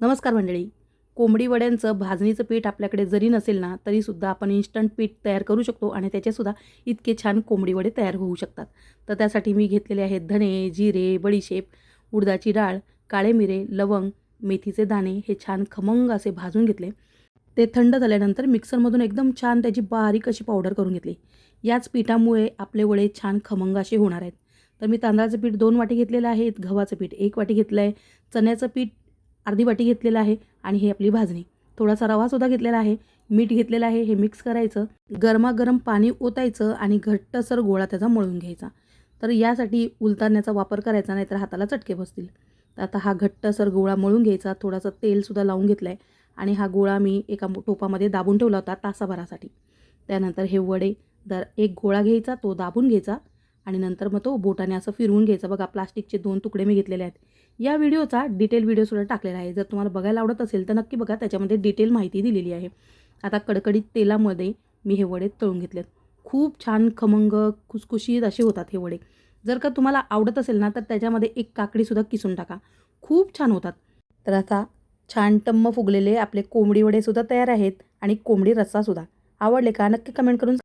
नमस्कार मंडळी. कोंबडी वड्यांचं भाजणीचं पीठ आपल्याकडे जरी नसेल ना तरीसुद्धा आपण इन्स्टंट पीठ तयार करू शकतो आणि त्याचेसुद्धा इतके छान कोंबडी वडे तयार होऊ शकतात. तर त्यासाठी मी घेतलेले आहेत धणे जिरे बडीशेप उडदाची डाळ काळे मिरे लवंग मेथीचे दाणे हे छान खमंग असे भाजून घेतले. ते थंड झाल्यानंतर मिक्सरमधून एकदम छान त्याची बारीक अशी पावडर करून घेतली. याच पिठामुळे आपले वडे छान खमंग असे होणार आहेत. तर मी तांदळाचं पीठ दोन वाटी घेतलेलं आहे गव्हाचं पीठ एक वाटी घेतलं आहे चण्याचं पीठ अर्धी वाटी घेतलेलं आहे आणि हे आपली भाजणी. थोडासा रवासुद्धा घेतलेला आहे. मीठ घेतलेलं आहे. हे मिक्स करायचं. गरमागरम पाणी ओतायचं आणि घट्टसर गोळा त्याचा मळून घ्यायचा. तर यासाठी उलताण्याचा वापर करायचा नाहीतर हाताला चटके बसतील. तर आता हा घट्टसर गोळा मळून घ्यायचा. थोडासा तेलसुद्धा लावून घेतलं आहे आणि हा गोळा मी एका टोपामध्ये दाबून ठेवला होता तासाभरासाठी. त्यानंतर हे वडे दर एक गोळा घ्यायचा तो दाबून घ्यायचा आणि नंतर मग तो बोटाने असं फिरवून घ्यायचा. बघा प्लास्टिकचे दोन तुकडे मी घेतलेले आहेत. या व्हिडिओचा डिटेल व्हिडिओसुद्धा टाकलेला आहे. जर तुम्हाला बघायला आवडत असेल तर नक्की बघा. त्याच्यामध्ये डिटेल माहिती दिलेली आहे. आता कडकडीत तेलामध्ये मी हे वडे तळून घेतलेत. खूप छान खमंग खुसखुशीत असे होतात हे वडे. जर का तुम्हाला आवडत असेल ना तर त्याच्यामध्ये एक काकडीसुद्धा किसून टाका. खूप छान होतात. तर आता छान टम्म फुगलेले आपले कोंबडी वडेसुद्धा तयार आहेत आणि कोंबडी रस्सासुद्धा. आवडले का? नक्की कमेंट करून